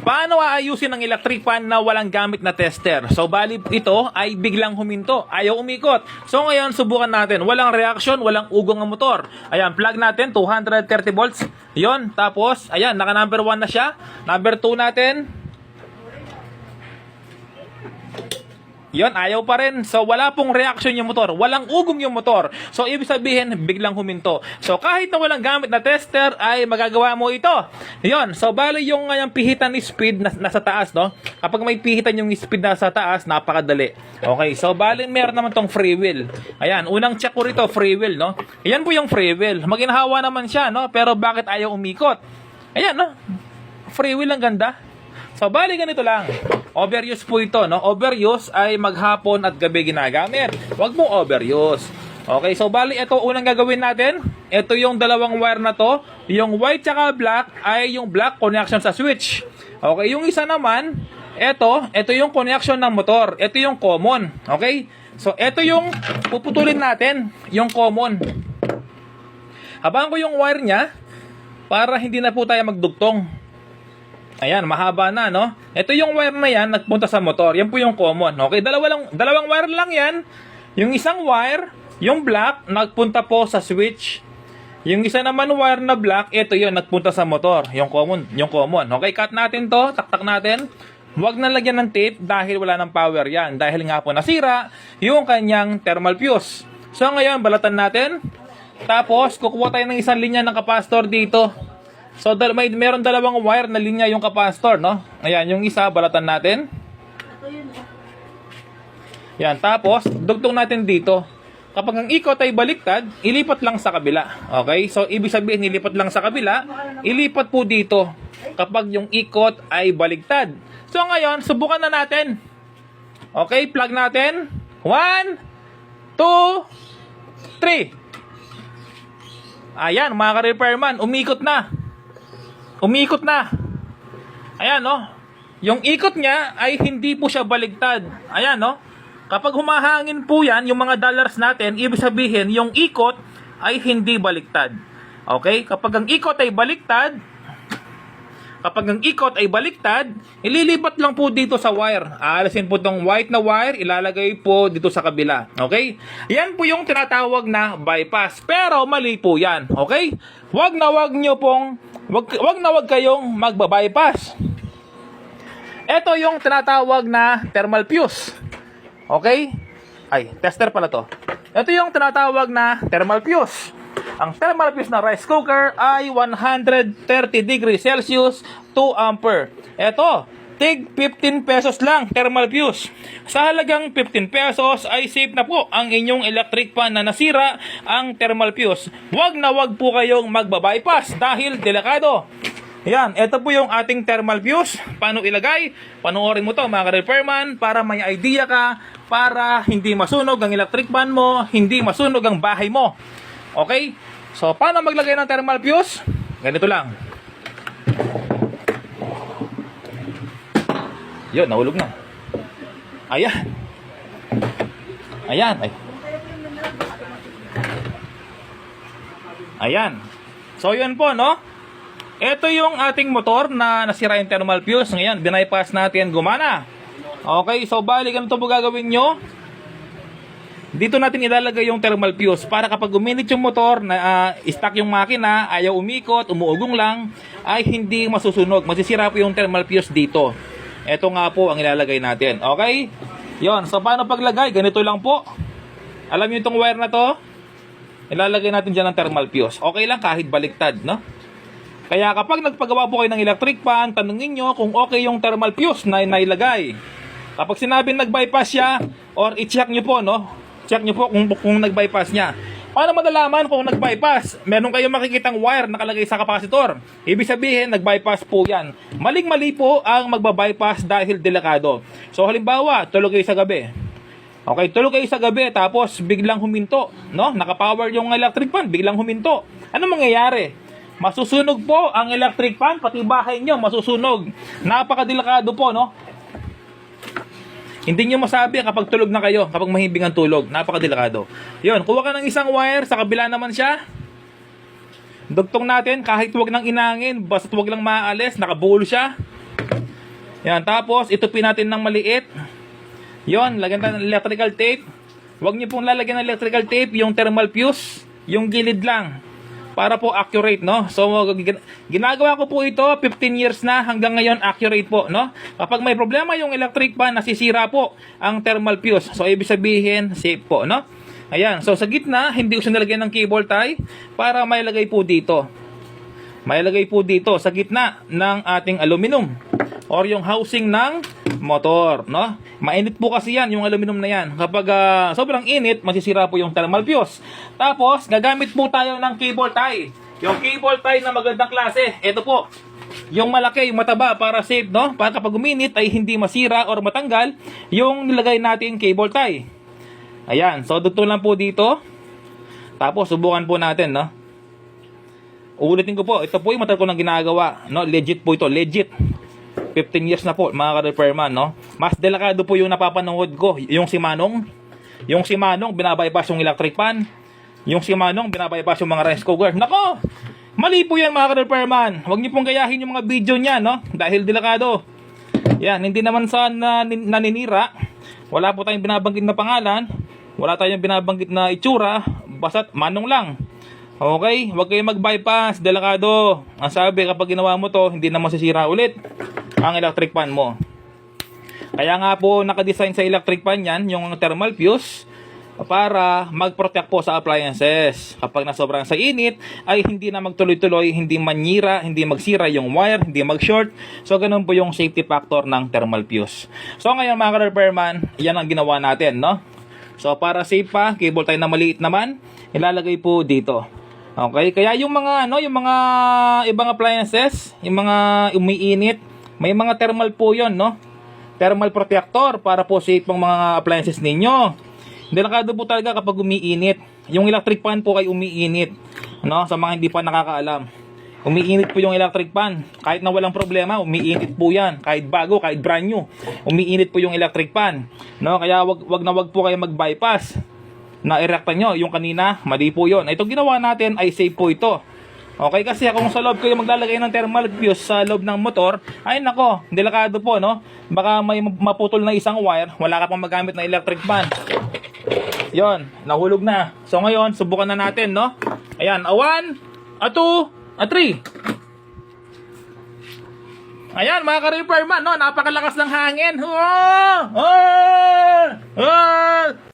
Paano aayusin ang electric fan na walang gamit na tester? So, bali ito ay biglang huminto. Ayaw umikot. So, ngayon, subukan natin. Walang reaction, walang ugong ang motor. Ayan, plug natin, 230 volts. Yon, tapos, ayan, naka number 1 na siya. Number 2 natin, Yon, ayaw pa rin. So, wala pong reaction yung motor. Walang ugong yung motor. So, ibig sabihin, biglang huminto. So, kahit na walang gamit na tester, ay magagawa mo ito. Yon, so, bali yung, uh, pihitan ni speed na, nasa taas, no? Kapag may pihitan yung speed nasa taas, napakadali. Okay, so, bali meron naman tong free wheel. Ayan, unang check ko rito, free wheel, no? Ayan po yung free wheel. Maginhawa naman siya, no? Pero bakit ayaw umikot? Ayan, no? Free wheel ang ganda. So, bali ganito lang. Overuse po ito, no? Overuse ay maghapon at gabi ginagamit. Huwag mong overuse. Okay, so bali ito unang gagawin natin. Ito yung dalawang wire na to. Yung white tsaka black ay yung black connection sa switch. Okay, yung isa naman, ito, ito yung connection ng motor. Ito yung common. Okay? So, ito yung puputulin natin, yung common. Habang ko yung wire niya para hindi na po tayo magdugtong. Ayan, mahaba na, no? Ito yung wire na yan, nagpunta sa motor. Yan po yung common. Okay, dalawa lang, dalawang wire lang yan. Yung isang wire, yung black, nagpunta po sa switch. Yung isa naman wire na black, ito yun, nagpunta sa motor. Yung common, yung common. Okay, cut natin to, taktak natin. Huwag na lagyan ng tape dahil wala ng power yan. Dahil nga po nasira yung kanyang thermal fuse. So ngayon, balatan natin. Tapos, kukuha tayo ng isang linya ng capacitor dito. So, dal- may meron dalawang wire na linya yung capacitor, no? Ayan, yung isa, balatan natin. Yan, tapos, dugtong natin dito. Kapag ang ikot ay baliktad, ilipat lang sa kabila. Okay? So, ibig sabihin, ilipat lang sa kabila, ilipat po dito kapag yung ikot ay baliktad. So, ngayon, subukan na natin. Okay, plug natin. One, two, three. Ayan, mga ka-repairman, umikot na. Umikot na. Ayan, no? Yung ikot niya ay hindi po siya baligtad. Ayan, no? Kapag humahangin po yan, yung mga dollars natin, ibig sabihin, yung ikot ay hindi baliktad. Okay? Kapag ang ikot ay baliktad, kapag ang ikot ay baliktad, ililipat lang po dito sa wire. Aalasin po tong white na wire, ilalagay po dito sa kabila. Okay? Yan po yung tinatawag na bypass. Pero mali po yan. Okay? Wag na wag nyo pong, wag, wag na wag kayong magbabypass. Ito yung tinatawag na thermal fuse. Okay? Ay, tester pala to. Ito yung tinatawag na thermal fuse. Ang thermal fuse na rice cooker ay 130 degrees Celsius, 2 ampere. Ito, tig 15 pesos lang thermal fuse. Sa halagang 15 pesos ay safe na po ang inyong electric fan na nasira ang thermal fuse. Huwag na wag po kayong magbabypass dahil delikado. Yan, ito po yung ating thermal fuse. Paano ilagay? Panoorin mo to mga ka-repairman para may idea ka para hindi masunog ang electric fan mo, hindi masunog ang bahay mo. Okay? So, paano maglagay ng thermal fuse? Ganito lang. Yun, nahulog na. Ayan. Ayan. Ay. Ayan. So, yun po, no? Ito yung ating motor na nasira yung thermal fuse. Ngayon, binaypass natin, gumana. Okay, so bali, ganito po gagawin nyo. Dito natin ilalagay yung thermal fuse para kapag uminit yung motor, na ah, stuck yung makina, ayaw umikot, umuugong lang, ay hindi masusunog. Masisira po yung thermal fuse dito. Ito nga po ang ilalagay natin. Okay? Yon. So, paano paglagay? Ganito lang po. Alam niyo itong wire na to? Ilalagay natin dyan ng thermal fuse. Okay lang kahit baliktad, no? Kaya kapag nagpagawa po kayo ng electric fan, tanungin nyo kung okay yung thermal fuse na nailagay. Kapag sinabing nag-bypass siya, or i-check nyo po, no? Check nyo po kung, kung nag-bypass niya. Paano madalaman kung nag-bypass? Meron kayong makikitang wire nakalagay sa kapasitor. Ibig sabihin, nag-bypass po yan. Maling-mali po ang magba-bypass dahil delikado. So halimbawa, tulog kayo sa gabi. Okay, tulog kayo sa gabi tapos biglang huminto, no? Nakapower yung electric fan, biglang huminto. Ano mangyayari? Masusunog po ang electric fan, pati bahay nyo masusunog. Napakadelikado po, no? Hindi nyo masabi kapag tulog na kayo, kapag mahimbing ang tulog. Napakadelikado. Yun, kuha ka ng isang wire, sa kabila naman siya. Dugtong natin, kahit wag nang inangin, basta wag lang maalis, nakabuhol siya. Yan, tapos itupin natin ng maliit. Yon, lagyan tayo ng electrical tape. Huwag niyo pong lalagyan ng electrical tape yung thermal fuse, yung gilid lang. Para po accurate, no? So, gin- ginagawa ko po ito, 15 years na, hanggang ngayon accurate po, no? Kapag may problema yung electric fan, nasisira po ang thermal fuse. So, ibig sabihin, safe po, no? Ayan, so sa gitna, hindi ko nilagyan ng cable tie para may lagay po dito. May lagay po dito sa gitna ng ating aluminum or yung housing ng motor, no? Mainit po kasi yan, yung aluminum na yan. Kapag ah, sobrang init, masisira po yung thermal fuse. Tapos, gagamit po tayo ng cable tie. Yung cable tie na magandang klase, ito po. Yung malaki, yung mataba para safe, no? Para kapag uminit ay hindi masira or matanggal yung nilagay natin cable tie. Ayan, so dito lang po dito. Tapos, subukan po natin, no? Uulitin ko po, ito po yung matagal ko nang ginagawa, no? Legit po ito, legit. 15 years na po, mga ka-repairman, no? Mas delikado po yung napapanood ko, yung si Manong. Yung si Manong, binabypass yung electric pan. Yung si Manong, binabypass yung mga rice cooker. Nako! Mali po yan, mga ka-repairman. Huwag niyo pong gayahin yung mga video niya, no? Dahil delikado. Yan, hindi naman sa na, naninira. Wala po tayong binabanggit na pangalan. Wala tayong binabanggit na itsura. Basta't manong lang. Okay? Huwag kayong mag-bypass. Delikado. Ang sabi, kapag ginawa mo to, hindi na masisira ulit ang electric fan mo. Kaya nga po, nakadesign sa electric fan yan, yung thermal fuse, para mag-protect po sa appliances. Kapag nasobrang sa init, ay hindi na magtuloy-tuloy, hindi manyira, hindi magsira yung wire, hindi mag-short. So, ganun po yung safety factor ng thermal fuse. So, ngayon mga repairman, yan ang ginawa natin, no? So, para safe pa, cable tie na maliit naman, ilalagay po dito. Okay? Kaya yung mga, ano, yung mga ibang appliances, yung mga umiinit, may mga thermal po yon no? Thermal protector para po safe ang mga appliances ninyo. Delikado po talaga kapag umiinit. Yung electric fan po ay umiinit. No? Sa mga hindi pa nakakaalam. Umiinit po yung electric fan. Kahit na walang problema, umiinit po yan. Kahit bago, kahit brand new. Umiinit po yung electric fan. No? Kaya wag, wag na wag po kayo mag-bypass. Na erekta nyo. Yung kanina, mali po yun. Itong ginawa natin ay safe po ito. Okay, kasi kung sa loob kayo maglalagay ng thermal fuse sa loob ng motor, ay nako, delikado po, no? Baka may maputol na isang wire, wala ka pang magamit na electric fan. Yon, nahulog na. So ngayon, subukan na natin, no? Ayan, a one, a two, a three. Ayan, mga ka-repairman, no? Napakalakas ng hangin. Oh! Oh! Oh!